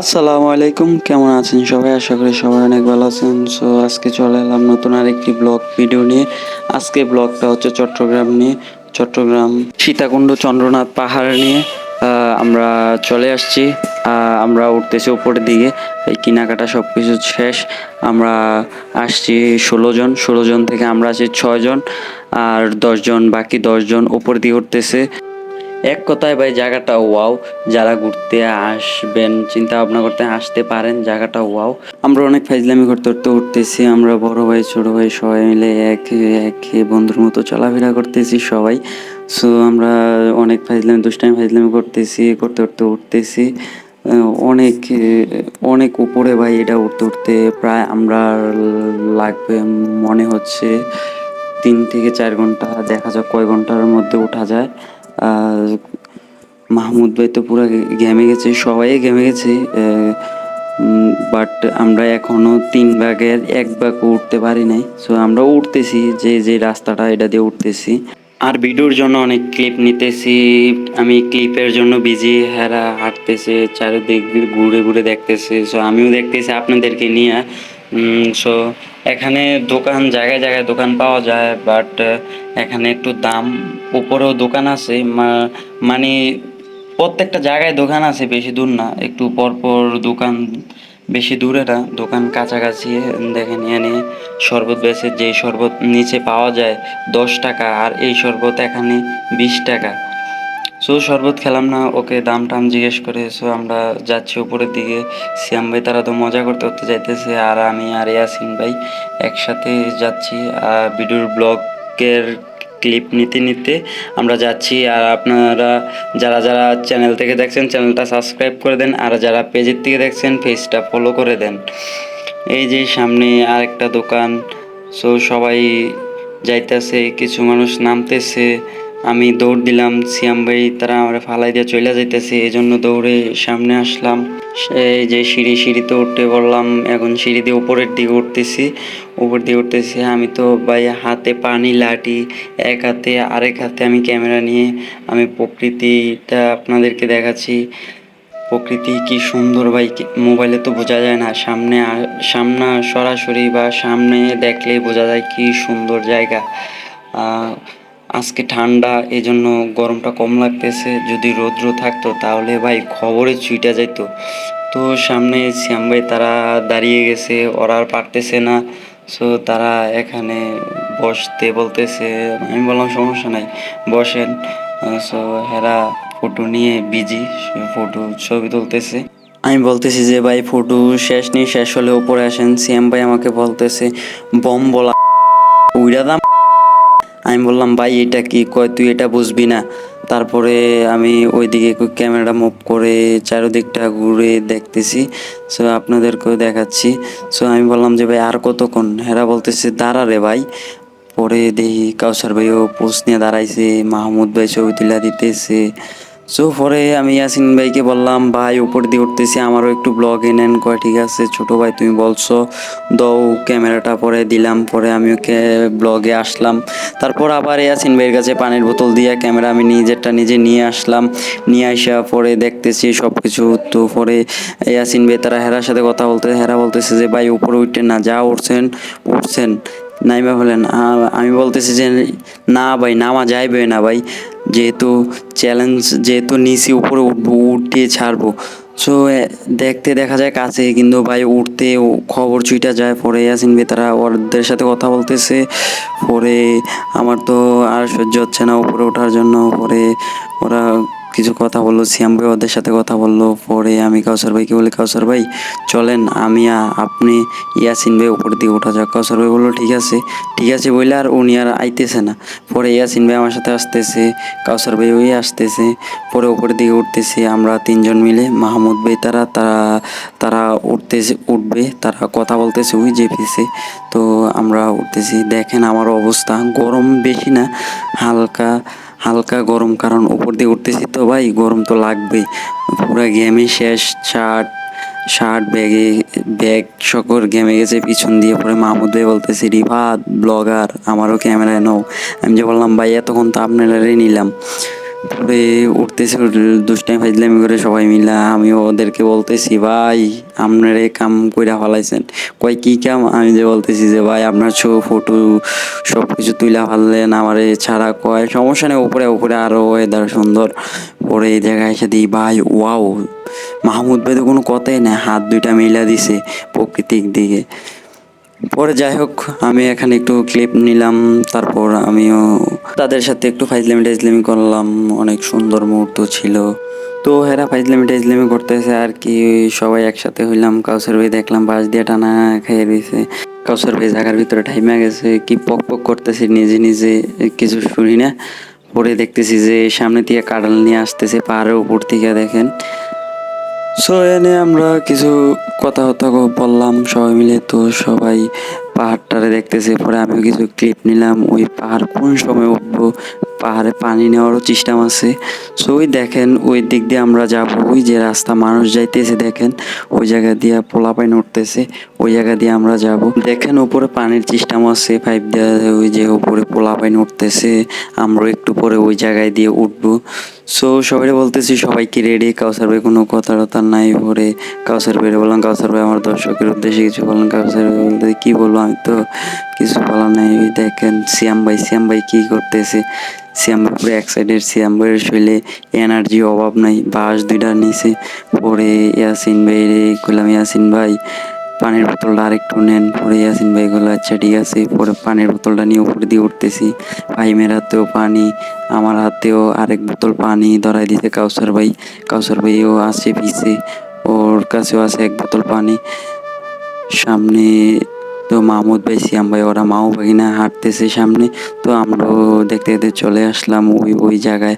আসসালামু আলাইকুম, কেমন আছেন সবাই? আশা করি সবাই অনেক ভালো আছেন। সো আজকে চলে এলাম নতুন আরেকটি ব্লগ ভিডিও নিয়ে। আজকে ব্লগটা হচ্ছে চট্টগ্রাম নিয়ে। চট্টগ্রাম সীতাকুণ্ড চন্দ্রনাথ পাহাড় নিয়ে আমরা চলে আসছি। আমরা উঠতেছি উপরের দিকে। এই কেনাকাটা সব কিছু শেষ। আমরা আসছি ষোলো জন। ষোলো জন থেকে আমরা আছি ছয়জন আর দশজন বাকি দশজন উপর দিয়ে উঠতেছে। এক কথায় ভাই, জায়গাটা ওয়াও। যারা ঘুরতে আসবেন চিন্তা ভাবনা করতে আসতে পারেন, জায়গাটা ওয়াও। আমরা অনেক ফাইজলামি করতে করতে উঠতেছি। আমরা বড় ভাই, ছোট ভাই সবাই মিলে এক এক বন্ধুর মতো চলাফেরা করতেছি সবাই। সো আমরা অনেক ফাইজলামি দুষ্টাইম ফাইজলামি করতেছি, করতে করতে উঠতেছি। অনেক অনেক উপরে ভাই এটা উঠতে উঠতে প্রায় আমরা লাগবে, মনে হচ্ছে তিন থেকে চার ঘণ্টা, দেখা যাক কয় ঘণ্টার মধ্যে ওঠা যায়। মাহমুদ ভাই তো পুরো ঘেমে গেছে, সবাই ঘেমে গেছে বাট আমরা এখনও তিন ভাগের এক ভাগ উঠতে পারি নাই সো আমরা উঠতেছি, যে যে রাস্তাটা এটা দিয়ে উঠতেছি। আর ভিডিওর জন্য অনেক ক্লিপ নিতেছি, আমি ক্লিপের জন্য বিজি হেরা হাঁটতেছে, চারিদিক ঘুরে ঘুরে দেখতেছে সো আমিও দেখতেছি আপনাদেরকে নিয়ে সো এখানে দোকান, জায়গায় জায়গায় দোকান পাওয়া যায় বাট এখানে একটু দাম উপরেও দোকান আছে মানে প্রত্যেকটা জায়গায় দোকান আছে, বেশি দূর না, একটু পর পর দোকান বেশি দূরে না দোকান কাছাকাছি দেখেন এনে শরবত বেছে যে শরবত নিচে পাওয়া যায় দশ টাকা, আর এই শরবত এখানে বিশ টাকা। সো শরবত খেলাম না, ওকে দাম টাম জিজ্ঞেস করে, সো আমরা যাচ্ছি উপরের দিকে। শ্যাম ভাই তারা তো মজা করতে করতে যাইতেছে, আর আমি আর ইয়াসিন ভাই একসাথে যাচ্ছি। আর ভিডিওর ব্লগের ক্লিপ নিতে নিতে আমরা যাচ্ছি, আর আপনারা যারা যারা চ্যানেল থেকে দেখছেন, চ্যানেলটা সাবস্ক্রাইব করে দেন, আর যারা পেজের থেকে দেখছেন, পেজটা ফলো করে দেন। এই যে সামনে আরেকটা দোকান, সো সবাই যাইতেছে, কিছু মানুষ নামতেছে আমি দৌড় দিলাম, সিয়াম ভাই তারা আমরা ফালাই দিয়ে চলে যাইতেছে এই জন্য দৌড়ে সামনে আসলাম। এই যে সিঁড়ি সিঁড়িতে উঠতে বললাম, এখন সিঁড়ি দিয়ে উপরের দিকে উঠতেছি। উপর দিয়ে উঠতেছি, আমি তো ভাই হাতে পানি, লাঠি, এক হাতে, আরেক হাতে আমি ক্যামেরা নিয়ে আমি প্রকৃতিটা আপনাদেরকে দেখাচ্ছি। প্রকৃতি কি সুন্দর ভাই মোবাইলে তো বোঝা যায় না, সামনে সামনা সরাসরি বা সামনে দেখলেই বোঝা যায় কি সুন্দর জায়গা। আজকে ঠান্ডা এই জন্য গরমটা কম লাগতেছে। যদি রৌদ্র থাকতো তাহলে ভাই খবরে ছুইটা যেত তো সামনে শ্যাম ভাই তারা দাঁড়িয়ে গেছে, ওরা আর পারতেছে না। সো তারা এখানে বসতে বলতেছে, আমি বললাম সমস্যা নাই, বসেন। সো হেরা ফটো নিয়ে বিজি ফটো ছবি তুলতেছে। আমি বলতেছি যে, ভাই ফটো শেষ নেই, শেষ হলে ওপরে আসেন। সিএম ভাই আমাকে বলতেছে, বম বলা, উইরা দাম আমি বললাম, ভাই, এটা কি? কয়, তুই এটা বুঝবি না? তারপরে আমি ওইদিকে ক্যামেরাটা মুভ করে চারিদিকটা ঘুরে দেখতেছি। সো আপনাদেরকেও দেখাচ্ছি। সো আমি বললাম যে, ভাই, আর কতক্ষণ? হেরা বলতেছে, দাঁড়া রে ভাই। পরে দেখি কাউসার ভাইও পোস্ট নিয়ে দাঁড়াইছে, মাহমুদ ভাই ছবি তুলে দিতেছে। সো পরে আমি ইয়াসিন ভাইকে বললাম, ভাই, উপর দিয়ে উঠতেছি, আমারও একটু ব্লগ নেন কয়, ঠিক আছে, ছোট ভাই, তুমি বলছো, দাও ক্যামেরাটা পরে দিলাম। পরে আমি ওকে ব্লগে আসলাম। তারপর আবার ইয়াসিন ভাইয়ের কাছে পানির বোতল দিয়ে ক্যামেরা আমি নিজেরটা নিজে নিয়ে আসলাম। নিয়ে আসা পরে দেখতেছি সব কিছু তো পরে ইয়াসিন ভাই তারা হেরার সাথে কথা বলতে, হেরা বলতেছে যে, ভাই, উপরে উঠতেন না, যা উঠছেন উঠছেন। নাইমা বলেন আমি বলতেছি যে, না ভাই, নামা যাইবে না ভাই। যেহেতু চ্যালেঞ্জ যেহেতু নিচে উপরে উঠবো উঠিয়ে ছাড়বো। সো দেখতে দেখা যায় কাছে কিন্তু ভাই উঠতে খবর ছুইটা যায়। পরে আসেন বেতারা তারা ওদের সাথে কথা বলতেছে। পরে আমার তো আর সহ্য হচ্ছে না উপরে ওঠার জন্য। পরে ওরা কিছু কথা বলল, সিয়াম ভাই ওদের সাথে কথা বলল, পরে আমি কাউসার ভাইকে বলি কাউসার ভাই? চলেন, আমি আপনি ইয়াসিন ভাই উপর দিয়ে ওঠা যাক। কাউসার ভাই বলল, ঠিক আছে। ঠিক আছে বললে আর উনি আর আইতেছে না। পরে ইয়াসিন ভাই আমার সাথে আসতেছে, কাউসার ভাই ওই আসতেছে, পরে উপরের দিকে উঠতেছি, আমরা তিনজন মিলে, মাহমুদ ভাই, তারা তারা তারা উঠতেছে, উঠবে, তারা কথা বলতেছে ওই পিছে। তো আমরা উঠতেছি। দেখেন আমার অবস্থা, গরম বেশি না, হালকা হালকা গরম, কারণ উপর দিয়ে উঠতেছি তো ভাই, গরম তো লাগবেই। পুরো গেমে শেষ শার্ট শার্ট ব্যাগে ব্যাগ সকর গেমে গেছে, পিছন দিয়ে পরে মাহমুদ ভাই বলতেছি রিভাত ব্লগার আমারও ক্যামেরায় নাও। আমি যে বললাম, ভাই, এতক্ষণ তো আপনারাই নিলাম। পরে উঠতেছে দুষ্টাই ফাইজলামি করে সবাই মিলা আমি ওদেরকে বলতেছি, ভাই, আপনারে কাম কইরা ফালাইছেন। কয়, কি কাম? আমি যে বলতেছি যে, ভাই, আপনার ছৌ ফটো সব কিছু তুইলা ফেললেন, আমারে ছাড়া কয়? সমস্যা নেই, উপরে উপরে আরও ওয়েদার সুন্দর। পরে এই জায়গায় এসে দিই ভাই ওয়াও মাহমুদ ভাই তো কোনো কথাই না হাত দুইটা মিলা দিছে প্রকৃতিক দিকে। পরে যাই হোক, আমি এখানে একটু ক্লিপ নিলাম, তারপর আমিও তাদের সাথে একটু ফাইজলামি টাইজলামি করলাম, অনেক সুন্দর মুহূর্ত ছিল। তো হেরা ফাইজলামি টাইজলামি করতেছে আর কি, সবাই একসাথে হইলাম, কাউসার ভাই দেখলাম বাস দিয়ে টানা খেয়ে দিয়েছে কাউসার ভাই জায়গার ভিতরে ঠাইমা গেছে, কি পক পক করতেছে নিজে নিজে, কিছু শুনি না। পরে দেখতেছি যে সামনে দিয়ে কাডাল নিয়ে আসতেছে পাহাড়ের উপর থেকে, দেখেন। সো এনে আমরা কিছু কথা কথা বললাম সবাই মিলে। তো সবাই পাহাড়টারে দেখতেছে। পরে আমিও কিছু ক্লিপ নিলাম। ওই পাহাড় কোন সময় উঠবো? পাহাড়ে পানি নেওয়ারও চেষ্টা আছে। সো ওই দেখেন, ওই দিক দিয়ে আমরা যাব। ওই যে রাস্তা মানুষ যাইতেছে দেখেন, ওই জায়গা দিয়ে পোলা পাইন উঠতেছে। ওই জায়গা দিয়ে আমরা যাব। দেখেন, উপরে পানির সিস্টেম আছে। পাইপ দেওয়া ওই যে উপরে পোলা পাইন উঠতেছে। আমরা একটু পরে ওই জায়গায় দিয়ে উঠবো। সো সবাই বলতেছি সবাই কি রেডি কাউসার ভাই কোনো কথা টথা নাই পরে কাউসার ভাই বললাম কাউসার ভাই আমার দর্শকের উদ্দেশ্যে কিছু বললাম কাউসার ভাই বলতে কি বলব, আমি তো কিছু বলার নাই। দেখেন, সিয়াম ভাই সিয়াম ভাই কী করতেছে? সিয়াম ভাই পুরো এক সাইডের সিয়াম ভাইয়ের শরীরে এনার্জি অভাব নাই, বাস দুইটা নিচে পরে ইয়াসিন ভাই রে কইলাম, ইয়াসিন ভাই পানির বোতলটা আরেকটু নেন, পরে ইয়াসিন ভাই বলল আচ্ছা ঠিক আছে। পরে পানির বোতলটা নিয়ে উপরে দিয়ে উঠতেছি। ভাইমের হাতেও পানি, আমার হাতেও আরেক বোতল পানি ধরাই দিতে কাউসার ভাই। কাউসার ভাইও আছে পিছে, ওর কাছেও আছে এক বোতল পানি। সামনে তো মাহমুদ ভাই, সিয়াম ভাই, ওরা মাও ভাগিনা হাঁটতেছে সামনে। তো আমরাও দেখতে দেখতে চলে আসলাম ওই ওই জায়গায়।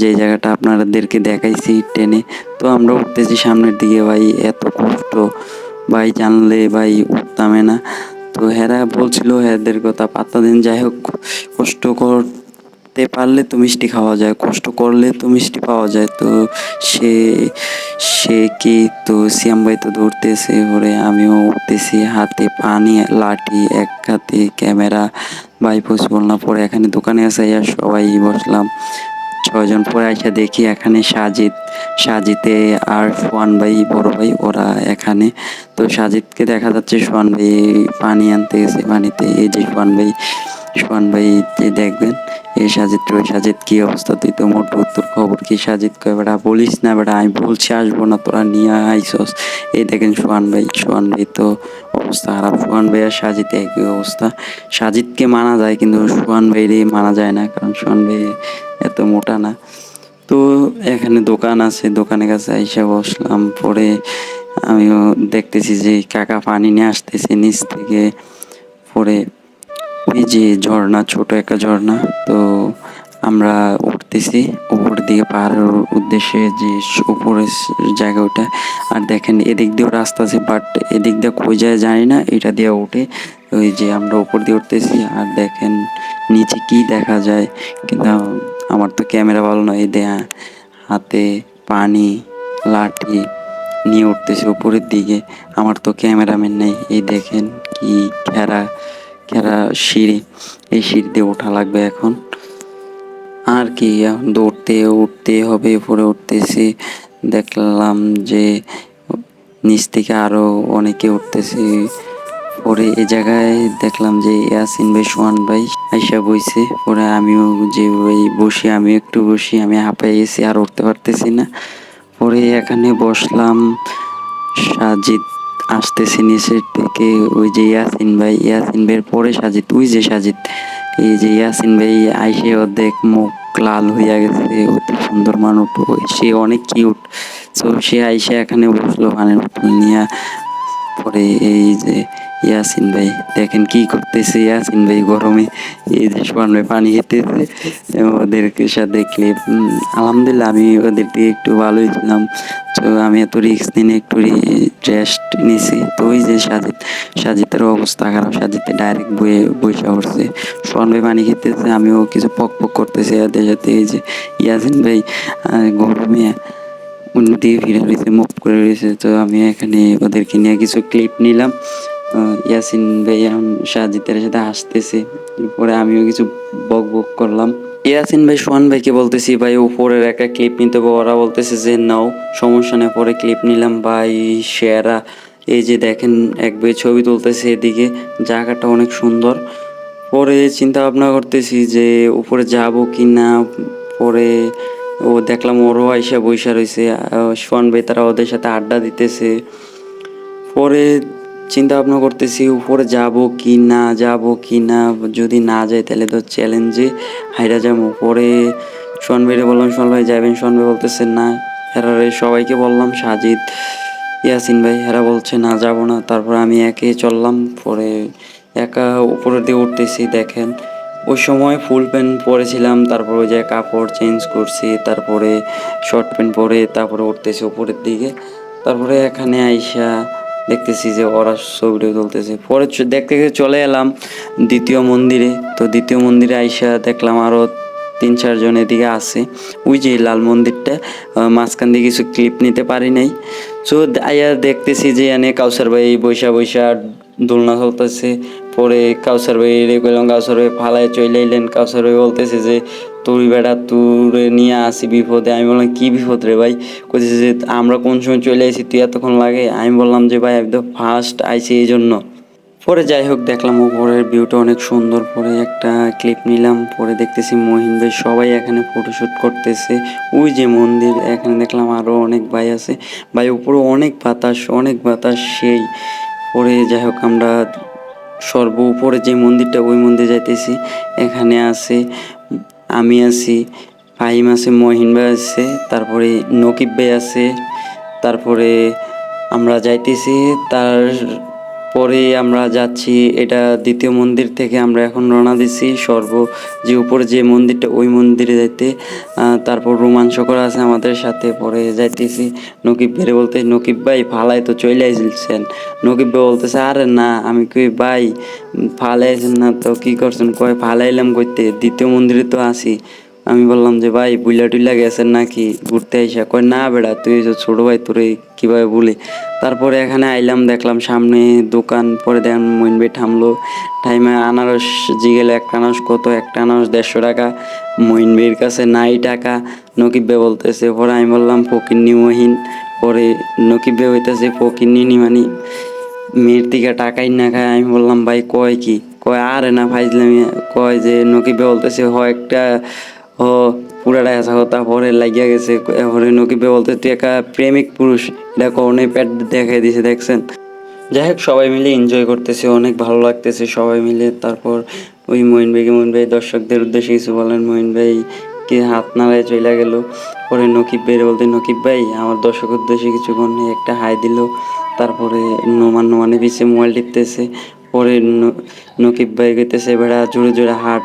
যে জায়গাটা আপনাদেরকে দেখাইছি ট্রেনে তো আমরা উঠতেছি সামনের দিকে ভাই, এত কষ্ট। ভাই জানলে ভাই উঠতামে না। তো হেরা বলছিল হেদের কথা পাত্তা দিন। যাই হোক কষ্ট করতে পারলে তো মিষ্টি খাওয়া যায়, কষ্ট করলে তো মিষ্টি পাওয়া যায়। তো সে সে কি তো সিয়াম ভাই তো দৌড়তেছে ওরে, আমিও উঠতেছি হাতে পানি, লাঠি, এক হাতে ক্যামেরা, ভাই পসিবল না, পরে এখানে দোকানে আর সবাই বসলাম। ছয়জন পরে এসে দেখি এখানে সাজিদ সাজিতে আর সোয়ান ভাই, বড় ভাই, ওরা এখানে। তো সাজিদকে দেখা যাচ্ছে সোয়ান ভাই পানি আনতে গেছে পানিতে। এই যে সোয়ান ভাই সোয়ান ভাই দেখবেন, এই সাজিদ রয়ে সাজিদ কি অবস্থা? তুই তো মোট উত্তর খবর কি সাজিদ কয়, বেটা বলিস না বেটা, আমি বলছি আসব না, তোরা নিয়ে আইসস। এই দেখেন সোহান ভাই সোহান ভাই তো অবস্থা খারাপ। সোহান ভাই আর সাজিদ একই অবস্থা। সাজিদকে মানা যায়, কিন্তু সোহান ভাইরে মানা যায় না, কারণ সোহান ভাই এত মোটা না। তো এখানে দোকান আছে, দোকানের কাছে আইসা বসলাম। পরে আমিও দেখতেছি যে কাকা পানি নিয়ে আসতেছে নিচ থেকে। পরে এই যে ঝর্ণা, ছোট একটা ঝর্ণা। তো আমরা উঠতেছি, উপর দিকে পাহাড়ের উদ্দেশ্যে যে উপরের জায়গা ওটা। আর দেখেন এদিক দিয়েও রাস্তা আছে বাট এদিক দিয়ে কই যায় জানি না, এটা দিয়ে উঠে ওই যে আমরা উপর দিয়ে উঠতেছি। আর দেখেন নিচে কি দেখা যায়, কিন্তু আমার তো ক্যামেরা ভালো নয় এই দেয়া হাতে পানি, লাঠি নিয়ে উঠতেছে উপরের দিকে। আমার তো ক্যামেরাম্যান নেই। এই দেখেন কি খেরা খেরা সিঁড়ি। এই সিঁড়ি দিয়ে ওঠা লাগবে এখন। আর কি, দৌড়তে উঠতে হবে, উপরে উঠতেছি। দেখলাম যে নিচ থেকে আরও অনেকে উঠতেছে। পরে এ জায়গায় দেখলাম যে ইয়াসিন ভাই, সোহান ভাই আইসা বইছে। পরে আমিও যে ওই বসি, আমিও একটু বসি, আমি হাঁপাই গেছি, আর উঠতে পারতেছি না। পরে এখানে বসলাম। সাজিদ আসতেছে নিচের থেকে, ওই যে ইয়াসিন ভাই, ইয়াসিন ভাইয়ের পরে সাজিদ, ওই যে সাজিদ। এই যে ইয়াসিন ভাই আইসে অর্ধেক মুখ লাল হইয়া গেছে, অতি সুন্দর মানুষ সে অনেক কিউট তো সে আইসে এখানে বসল বোতল নিয়ে। পরে এই যে ইয়াসিন ভাই, দেখেন কি করতেছে ইয়াসিন ভাই গরমে। এই যে সোহান ভাই পানি খেতেছে, ওদেরকে সাথে ক্লিপ আলহামদুলিল্লাহ আমি ওদের দিয়ে একটু ভালোই ছিলাম। তো আমি এত রিস্ক নিয়ে একটু রেস্ট নিছি। তো ওই যে সাজিদ, সাজিদের অবস্থা খারাপ সাজিদে ডাইরেক্ট বয়ে বৈশা উঠছে সোহান ভাই পানি খেতেছে, আমিও কিছু পক পক করতেছি এদের সাথে। এই যে ইয়াসিন ভাই গরমে অন্যদিকে ফিরে রয়েছে মুভ করে রয়েছে তো আমি এখানে ওদেরকে নিয়ে কিছু ক্লিপ নিলাম। ইয়াসিন ভাই এখন সাজিদের সাথে হাসতেছে। পরে আমিও কিছু বক বক করলাম। ইয়াসিন ভাই, সোহান ভাইকে বলতেছি, ভাই, উপরের একটা ক্লিপ নিতে ওরা বলতেছে যে, নাও, সমস্যা নেই পরে ক্লিপ নিলাম। ভাই, সেরা। এই যে দেখেন, এক ভাই ছবি তুলতেছে এদিকে। জায়গাটা অনেক সুন্দর। পরে চিন্তা ভাবনা করতেছি যে, উপরে যাব কি না পরে ও দেখলাম ওরও আইসা বৈশা রয়েছে সোহান ভাই তারা ওদের সাথে আড্ডা দিতেছে। পরে চিন্তা ভাবনা করতেছি, উপরে যাব কি না, যাব কি না, যদি না যাই তাহলে তো চ্যালেঞ্জে হাইরা যাব। উপরে সোহান ভাইরে বললাম, সোহান ভাই যাবেন? সোহান ভাই বলতেছে, না। এরারে সবাইকে বললাম, সাজিদ, ইয়াসিন ভাই, এরা বলছে, না, যাব না। তারপর আমি একে চললাম, পরে একা উপরের দিকে উঠতেছি, দেখেন। ওই সময় ফুল প্যান্ট পরেছিলাম, তারপর ওই যে কাপড় চেঞ্জ করছি, তারপরে শর্ট প্যান্ট পরে, তারপরে উঠতেছি উপরের দিকে। তারপরে এখানে আইসা দেখতেছি যে ওরা ছবিটা তুলতেছে। পরে দেখতে দেখতে চলে এলাম দ্বিতীয় মন্দিরে। তো দ্বিতীয় মন্দিরে আইসা দেখলাম আরও তিন চারজন এদিকে আছে। ওই যে লাল মন্দিরটা মাঝখান দিয়ে কিছু ক্লিপ নিতে পারি নাই। সো আইয়া দেখতেছি যে এনে কাউসার ভাই বৈশা বৈশা দোলনা চলতেছে। পরে কাউসার ভাই রে কইলাম, কাউসার ভাই ফালায় চলে এলেন কাউসার ভাই বলতেছে যে তুই বেড়া তুরে নিয়ে আসি বিপদে। আমি বললাম, কি বিপদ রে ভাই? কইতেছে যে, আমরা কোন সময় চলে আসি তুই এতক্ষণ লাগে? আমি বললাম যে, ভাই একদম ফার্স্ট আইছি এই জন্য পরে যাই হোক, দেখলাম উপরের ভিউটা অনেক সুন্দর। পরে একটা ক্লিপ নিলাম, পরে দেখতেছি মহিন ভাই সবাই এখানে ফটোশ্যুট করতেছে। ওই যে মন্দির, এখানে দেখলাম আরও অনেক ভাই আছে। ভাই, উপরে অনেক বাতাস অনেক বাতাস সেই। পরে যাই হোক, আমরা সর্ব উপরে যে মন্দিরটা, ওই মন্দিরে যাইতেছি। এখানে আছে আমি আছি ফাহিম আছে মহিন ভাই আছে তারপরে নকিব ভাই আছে তারপরে আমরা যাইতেছি তারপরে আমরা যাচ্ছি, এটা দ্বিতীয় মন্দির থেকে আমরা এখন রওনা দিছি, সর্ব যে উপরে যে মন্দিরটা, ওই মন্দিরে যাইতে তারপর রোমাঞ্চকর আছে আমাদের সাথে, পরে যাইতেছি। নকিব ভাই বলতে, নকিব ভাই, ফালাই তো চলে আইসেন নকিব ভাই বলতেছে, আরে না, আমি কই, ভাই, ফালাইছেন না তো, কি করছেন? কয়, ফালাইলাম কইতে, দ্বিতীয় মন্দিরে তো আসি আমি বললাম যে, ভাই, বুইলা টুইলা গেছেন নাকি? ঘুরতে আইসা? কয়, না বেড়া, তুই ছোট ভাই, তোরে কীভাবে বলি? তারপরে এখানে আইলাম, দেখলাম সামনে দোকান, পরে দেখলাম মইন ভাই থামলো। টাইমে আনারস জিগেলে একটা আনারস কত? একটা আনারস দেড়শো টাকা। মইন ভাইয়ের কাছে নাই টাকা, নকিব বলতেছে, পরে আমি বললাম ফকিন্নি মহিন পরে নকিব হইতেছে ফকিন্নি নি মানে মেয়ের থেকে টাকাই না খায়। আমি বললাম, ভাই, কয় কি? কয়, আরে না, ফাইজলামি। কয় যে, নকিবে বলতেছে হয় একটা ও পুরাটা আসা কথা পরে লাগিয়া গেছে। পরে নকিবে বলতে, তুই একটা প্রেমিক পুরুষ। এটা কখনোই পেট দেখাই দিছে, দেখছেন? যাই হোক, সবাই মিলে এনজয় করতেছে, অনেক ভালো লাগতেছে সবাই মিলে। তারপর ওই মহিন ভাইকে মহিন ভাই, দর্শকদের উদ্দেশ্যে কিছু বলেন। মহিন ভাই কে হাত নাড়ায় চলে গেল। পরে নকিব ভাই বলতে, নকিব ভাই, আমার দর্শক উদ্দেশ্যে কিছুক্ষণ একটা হাই দিল। তারপরে নোমান নোমানে পিছিয়ে মোবাইল টিপতেছে। পরে নকিব ভাই কইতেছে, বেড়া জোরে জোরে হাট।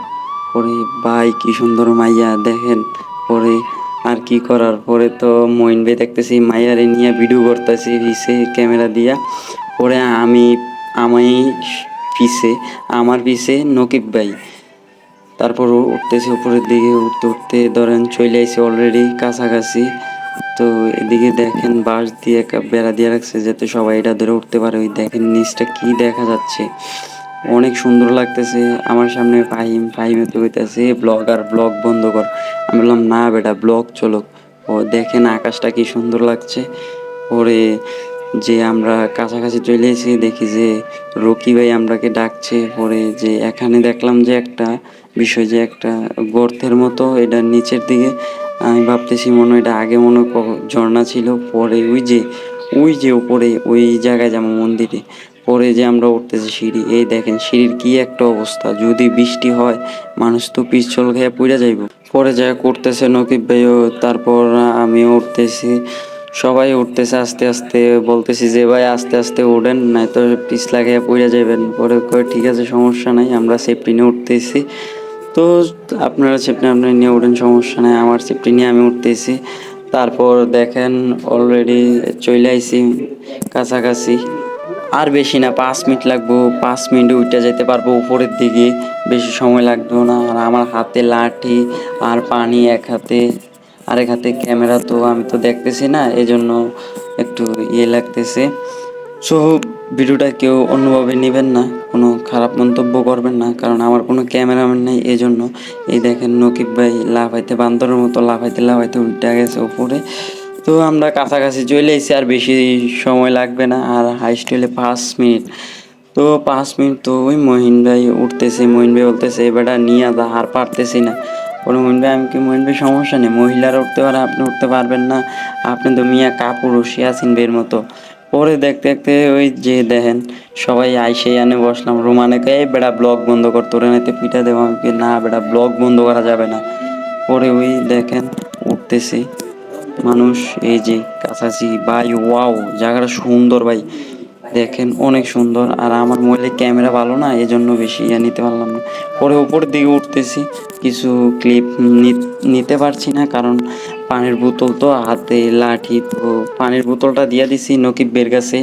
পরে, ভাই, কি সুন্দর মাইয়া, দেখেন। পরে, আর কি করার? পরে তো মইন ভাই দেখতেছি মাইয়ারে নিয়ে ভিডিও করতেছি পিছে ক্যামেরা দিয়া। পরে আমি আমি পিছে আমার পিছে নকিব ভাই। তারপর উঠতেছে উপরের দিকে, উঠতে উঠতে ধরেন চলে আইসে অলরেডি কাছাকাছি। তো এদিকে দেখেন বাঁশ দিয়ে একটা বেড়া দিয়ে রাখছে, যাতে সবাই এটা ধরে উঠতে পারে। ওই দেখেন নিচটা কি দেখা যাচ্ছে। অনেক সুন্দর লাগতেছে। আমার সামনে ফাহিম ফাহিমে তো হইতেছে ব্লগ আর ব্লগ বন্ধ কর। আমি বললাম, না বেটা ব্লগ চলো ও দেখেন আকাশটা কি সুন্দর লাগছে। পরে যে আমরা কাছাকাছি চলে এসেছি, দেখি যে রকি ভাই আমরাকে ডাকছে। পরে যে এখানে দেখলাম যে একটা বিষয়, যে একটা গর্তের মতো, এটা নিচের দিকে। আমি ভাবতেছি মনে এটা আগে মনে ঝর্ণা ছিল। পরে ওই যে ওই যে উপরে, ওই জায়গায় যেমন মন্দিরে। পরে যে আমরা উঠতেছি সিঁড়ি, এই দেখেন সিঁড়ির কি একটা অবস্থা। যদি বৃষ্টি হয়, মানুষ তো পিছল খেয়ে পড়ে যাইব। পরে যা করতেছে নকিব ভাইও, তারপর আমিও উঠতেছি। সবাই উঠতেছে আস্তে আস্তে, বলতেছি যে, ভাই, আস্তে আস্তে উঠেন নাই তো পিছ লাগিয়ে পড়ে যাবেন পরে কয়, ঠিক আছে, সমস্যা নাই, আমরা সেফটি নিয়ে উঠতেছি। তো আপনারা সেফটি আপনি নিয়ে উঠেন, সমস্যা নাই, আমার সেফটি নিয়ে আমি উঠতেছি। তারপর দেখেন অলরেডি চলে আইছি, কাছাকাছি। আর বেশি না, পাঁচ মিনিট লাগবো, পাঁচ মিনিটে উঠে যেতে পারব উপরের দিকে, বেশি সময় লাগবে না। আর আমার হাতে লাঠি আর পানি এক হাতে আর এক হাতে ক্যামেরা, তো আমি তো দেখতেছি না, এজন্য একটু ইয়ে লাগতেছে। সো ভিডিওটা কেউ অন্যভাবে নেবেন না, কোনো খারাপ মন্তব্য করবেন না, কারণ আমার কোনো ক্যামেরাম্যান নেই এই জন্য এই দেখেন নকিব ভাই লাফাইতে, বান্দরের মতো লাফাইতে লাফাইতে উঠে গেছে উপরে। তো আমরা কাছাকাছি চলে এসেছি আর বেশি সময় লাগবে না আর হাইস্ট হলে পাঁচ মিনিট। তো পাঁচ মিনিট তো ওই মহিন ভাই উঠতেছে মহিন ভাই বলতেছে এবারটা নিয়ে যা আর পারতেছি না। পরে মহিন ভাই আমি কি মহিন ভাই সমস্যা নেই মহিলারা উঠতে পারে আপনি উঠতে পারবেন না। আপনি তো মিয়া কাপুরুষ ইয়াসিন বের মতো। পরে দেখতে দেখতে ওই যে দেখেন সবাই আইসে আনে বসলাম রোমানে কে এই বেড়া ব্লগ বন্ধ কর তোরে নাইতে পিঠা দেবো। আমি কি, না বেড়া ব্লগ বন্ধ করা যাবে না। পরে ওই দেখেন উঠতেছি। মানুষ, এই যে কাছাকাছি ভাই ওয়াও জায়গাটা সুন্দর ভাই। দেখেন অনেক সুন্দর। আর আমার মোবাইলে ক্যামেরা ভালো না এই জন্য বেশি ইয়ে নিতে পারলাম না। পরে উপরের দিকে উঠতেছি, কিছু ক্লিপ নিতে পারছি না, কারণ পানির বোতল তো, হাতে লাঠি, তো পানির বোতলটা দিয়ে দিছি নকিবের কাছে।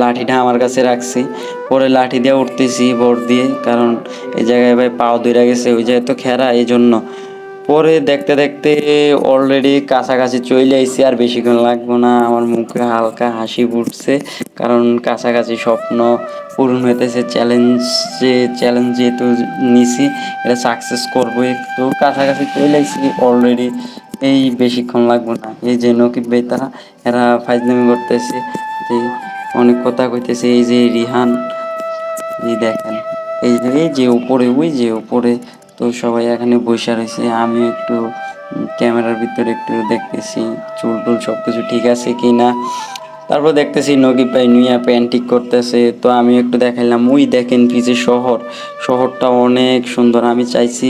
লাঠিটা আমার কাছে রাখছি। পরে লাঠি দিয়ে উঠতেছি, বর দিয়ে, কারণ এই জায়গায় ভাই পাও ধরে গেছে, ওই জায়গায় তো খেরা এই জন্য পরে দেখতে দেখতে অলরেডি কাছাকাছি চলে আইসি আর বেশিক্ষণ লাগবো না। আমার মুখে হালকা হাসি ফুটছে, কারণ কাছাকাছি স্বপ্ন পূরণ হইতেছে চ্যালেঞ্জ যে চ্যালেঞ্জ যেহেতু নিছি, এটা সাকসেস করব একটু। কাছাকাছি চলে আইসি অলরেডি এই বেশিক্ষণ লাগবো না। এই যে নকিব ভাই, তারা, এরা ফাইজলামি করতেছে, যে অনেক কথা কইতেছে, এই যে রিহান, এই দেখেন এই যে উপরে, ওই যে উপরে তো সবাই এখানে বসে রয়েছে। আমি একটু ক্যামেরার ভিতরে একটু দেখতেছি, চুল টুল সব কিছু ঠিক আছে কি না তারপর দেখতেছি নগিব ভাই নুইয়া প্যান্টিক করতেছে। তো আমি একটু দেখাইলাম, ওই দেখেন পিছে শহর। শহরটা অনেক সুন্দর। আমি চাইছি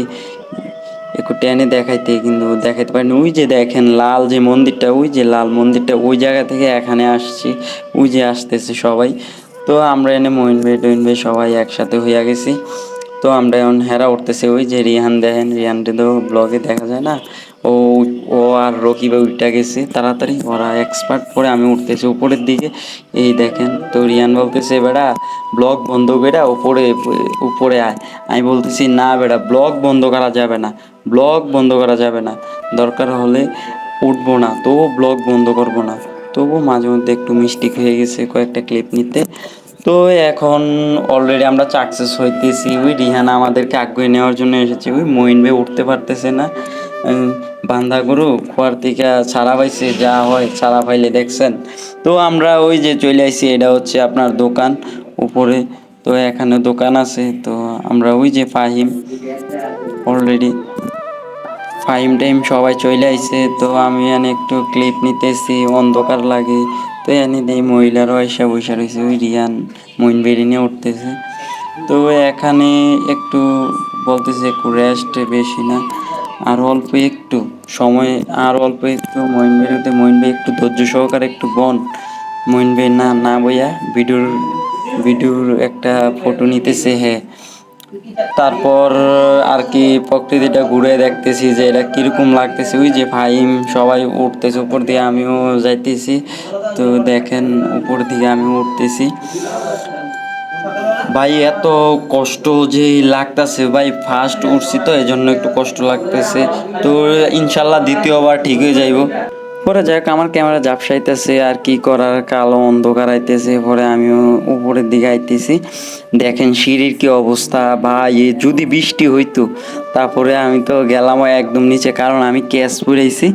একটু টেনে দেখাইতে, কিন্তু দেখাইতে পারিনি। ওই যে দেখেন লাল যে মন্দিরটা, ওই যে লাল মন্দিরটা, ওই জায়গা থেকে এখানে আসছি। ওই যে আসতেছে সবাই। তো আমরা এনে মহিন ভাই টহিন ভাই সবাই একসাথে হইয়া গেছি। তো আমরা এখন হেরা উঠতেছে। ওই যে রিহান দেখেন রিহানটা তো ব্লগে দেখা যায় না? ও ও আর রকিবা উঠটা গেছে তাড়াতাড়ি। ওরা এক্সপার্ট পরে আমি উঠতেছি উপরের দিকে। এই দেখেন, তো রিয়ান বলতেছে, বেড়া ব্লগ বন্ধ বেড়া, উপরে উপরে আয়। আমি বলতেছি, না বেড়া ব্লগ বন্ধ করা যাবে না। ব্লগ বন্ধ করা যাবে না। দরকার হলে উঠবো না। তবু ব্লগ বন্ধ করব না। তবু মাঝে মধ্যে একটু মিস্টেক হয়ে গেছে কয়েকটা ক্লিপ নিতে। তো এখন অলরেডি আমরা সাকসেস হইতেছি। ওই রিহানা আমাদেরকে আগ্রহী নেওয়ার জন্য এসেছে। ওই মইন ভাই উঠতে পারতেছে না। বান্ধা গরু খোয়ার থেকে ছাড়া পাইছে, যা হয় ছাড়া পাইলে দেখছেন। তো আমরা ওই যে চলে আইছি, এটা হচ্ছে আপনার দোকান উপরে। তো এখানে দোকান আছে। তো আমরা ওই যে ফাহিম অলরেডি ফাইম টাইম সবাই চলে আইছে। তো আমি একটু ক্লিপ নিতেছি, অন্ধকার লাগে। তো এনে দিই, মহিলারও এসে বসে রয়েছে ওই রিয়ান মইন বেরি নিয়ে উঠতেছে। তো এখানে একটু বলতেছে, একটু রেস্ট বেশি না, আর অল্প একটু সময়, আর অল্প একটু মইন বেরিতে মইন ভাই একটু ধৈর্য সহকারে একটু বন। মইন ভাই, না না বইয়া ভিডিওর ভিডিওর একটা ফটো নিতেছে হ্যাঁ তারপর আর কি প্রকৃতিটা ঘুরে দেখতেছি যে এটা কীরকম লাগতেছে। ওই যে ফাইম সবাই উঠতেছে, উপর দিয়ে আমিও যাইতেছি। তো দেখেন, উপর দিকে আমি উঠতেছি। ভাই, এত কষ্ট যে লাগতেছে, ভাই ফার্স্ট উঠছি তো এই জন্য একটু কষ্ট লাগতেছে। তো ইনশাল্লাহ দ্বিতীয়বার ঠিক হয়ে যাইব। পরে যাক আমার ক্যামেরা ঝাপসাইতেছে, আর কি করার, কালো অন্ধকার আইতেছে। পরে আমিও উপরের দিকে আইতেছি। দেখেন সিঁড়ির কি অবস্থা। ভাই যদি বৃষ্টি হইতো, তারপরে আমি তো গেলাম একদম নিচে। কারণ আমি ক্যাশ পুড়েছি।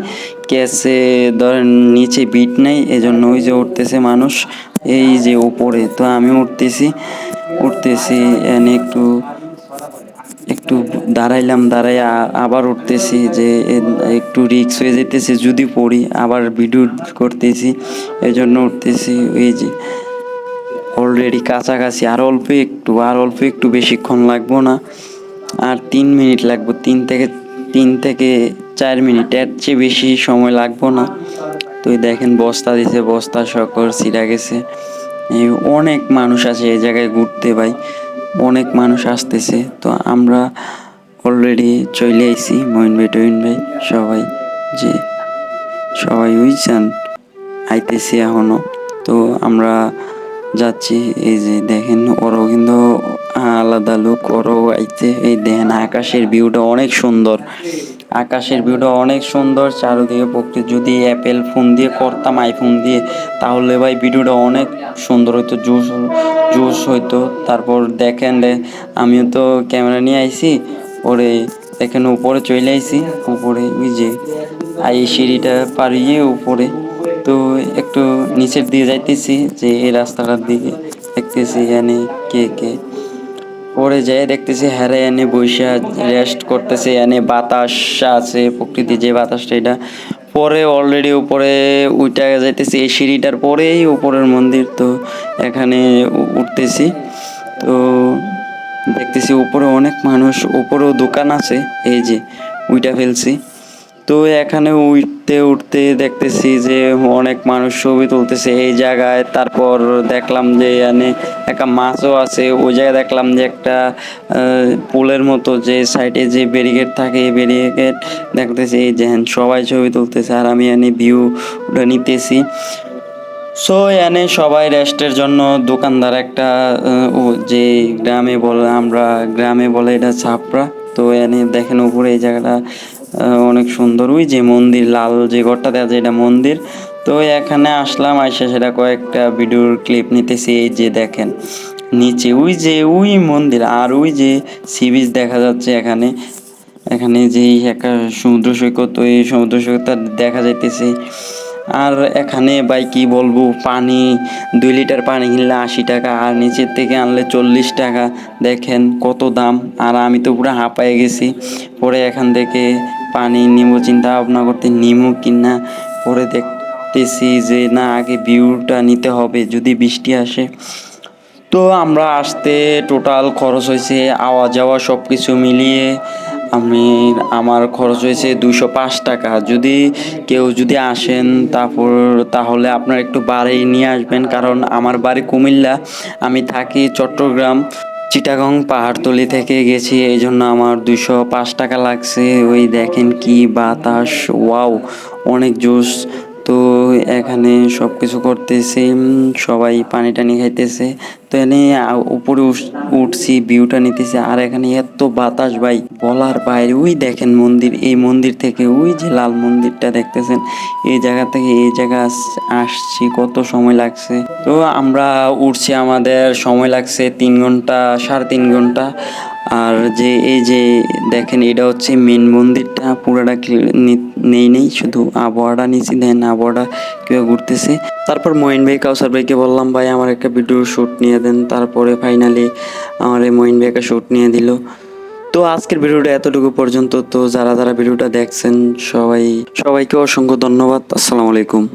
ক্যাশে ধরেন নিচে বিট নেই, এজন্য ওই যে উঠতেছে মানুষ, এই যে উপরে। তো আমি উঠতেছি উঠতেছি এনে একটু একটু দাঁড়াইলাম দাঁড়াই আ- আবার উঠতেছি যে, একটু রিক্স হয়ে যেতেছে যদি পড়ি, আবার ভিডিও করতেছি এই জন্য উঠতেছি এই যে। অলরেডি কাছাকাছি, আর অল্প একটু, আর অল্প একটু বেশিক্ষণ লাগবো না। আর তিন মিনিট লাগবে, তিন থেকে তিন থেকে চার মিনিট, এর চেয়ে বেশি সময় লাগবো না। তো দেখেন, বস্তা দিছে, বস্তা সকর ছিঁড়া গেছে। অনেক মানুষ আছে এই জায়গায় ঘুরতে ভাই। অনেক মানুষ আসতেছে। তো আমরা অলরেডি চলে আইছি, মইন ভাই, টইন ভাই, সবাই যে সবাই বুঝছেন, আইতেছি এখনও তো আমরা যাচ্ছি, এই যে দেখেন, ওরও কিন্তু আলাদা লোক, ওরও আইতে এই দেখেন, আকাশের ভিউটা অনেক সুন্দর। আকাশের ভিউটা অনেক সুন্দর, চারিদিকে প্রকৃতি। যদি অ্যাপেল ফোন দিয়ে করতাম আইফোন দিয়ে, তাহলে ভাই ভিডিওটা অনেক সুন্দর হইতো, জুস জুস হইতো। তারপর দেখেন আমিও তো ক্যামেরা নিয়ে আইছি, পরে দেখেন উপরে চলে আইছি, উপরে ওই যে আই সিঁড়িটা পারিয়ে উপরে। তো একটু নিচের দিকে যাইতেছি, যে এই রাস্তাটার দিকে দেখতেছি এখানে কে কে। পরে যাই দেখতেছি হ্যারে এনে বৈশা রেস্ট করতেছে, এনে বাতাস আছে, প্রকৃতি যে বাতাসটা এটা। পরে অলরেডি উপরে উঠে যাইতেছি, এই সিঁড়িটার পরেই উপরের মন্দির, তো এখানে উঠতেছি। তো দেখতেছি উপরে অনেক মানুষ, উপরেও দোকান আছে, এই যে উইটা ফেলছি। তো এখানে উঠতে উঠতে দেখতেছি যে অনেক মানুষ ছবি তুলতেছে এই জায়গায়। তারপর দেখলাম যে এখানে একটা মাছও আছে। ওই জায়গায় দেখলাম যে একটা পুলের মতো যে সাইডে যে ব্যারিকেড থাকে এই ব্যারিকেড দেখতেছি এই যে সবাই ছবি তুলতেছে আর আমি এনে ভিউ নিতেছি। সো এনে সবাই রেস্টের জন্য দোকানদার একটা যে গ্রামে বলে, আমরা গ্রামে বলে এটা ছাপড়া তো এনে দেখেন উপরে এই জায়গাটা অনেক সুন্দর। ওই যে মন্দির, লাল যে ঘরটাতে যায় এটা মন্দির। তো এখানে আসলাম, আইসা সেটা কয়েকটা ভিডিওর ক্লিপ নিতেছি, এই যে দেখেন, নিচে। ওই যে ওই মন্দির, আর ওই যে সি বিচ দেখা যাচ্ছে এখানে। এখানে যে একটা সমুদ্র সৈকত, ওই সমুদ্র সৈকতটা দেখা যাইতেছে। আর এখানে ভাই, কি বলব, পানি, দুই লিটার পানি কিনলে আশি টাকা, আর নিচের থেকে আনলে চল্লিশ টাকা। দেখেন কত দাম, আর আমি তো পুরো হাঁপায়ে গেছি। পরে এখান থেকে পানি নিবো, চিন্তা ভাবনা করতে নিমু কিনা। পরে দেখতেছি যে না, আগে ভিউটা নিতে হবে, যদি বৃষ্টি আসে। তো আমরা আসতে টোটাল খরচ হয়েছে, আওয়া যাওয়া সব কিছু মিলিয়ে আমি, আমার খরচ হয়েছে দুশো পাঁচ টাকা। যদি কেউ যদি আসেন, তারপর, তাহলে আপনার একটু বাড়ি নিয়ে আসবেন, কারণ আমার বাড়ি কুমিল্লা। আমি থাকি চট্টগ্রাম। চিটাগং পাহাড়তলি থেকে গেছি এই জন্য আমার দুশো পাঁচ টাকা লাগছে। ওই দেখেন কি বাতাস, ওয়াও, অনেক জোস। তো এখানে সব কিছু করতেছে সবাই পানি টানি খাইতেছে। তো এনে উপরে উঠছি ভিউটা নিতেছি। আর এখানে এত বাতাস ভাই, বলার বাইরে ওই দেখেন মন্দির, এই মন্দির থেকে ওই যে লাল মন্দিরটা দেখতেছেন, এই জায়গা থেকে এই জায়গা আসছি, কত সময় লাগছে। তো আমরা উঠছি আমাদের সময় লাগছে তিন ঘণ্টা, সাড়ে তিন ঘণ্টা। আর যে, এই যে দেখেন, এটা হচ্ছে মেন মন্দিরটা। পুরোটা নেই নেই, শুধু আবহাওয়াটা নিচে। দেন আবহাওয়াটা কেউ ঘুরতেছে। তারপর মঈন ভাই, কাউসার ভাইকে বললাম, ভাই, আমার একটা ভিডিও শ্যুট নিয়ে দেন। তারপরে ফাইনালি আমার এই মঈন ভাই একটা শ্যুট নিয়ে দিল। তো আজকের ভিডিওটা এতটুকু পর্যন্ত। তো যারা যারা ভিডিওটা দেখছেন, সবাই, সবাইকে অসংখ্য ধন্যবাদ। আসসালামু আলাইকুম।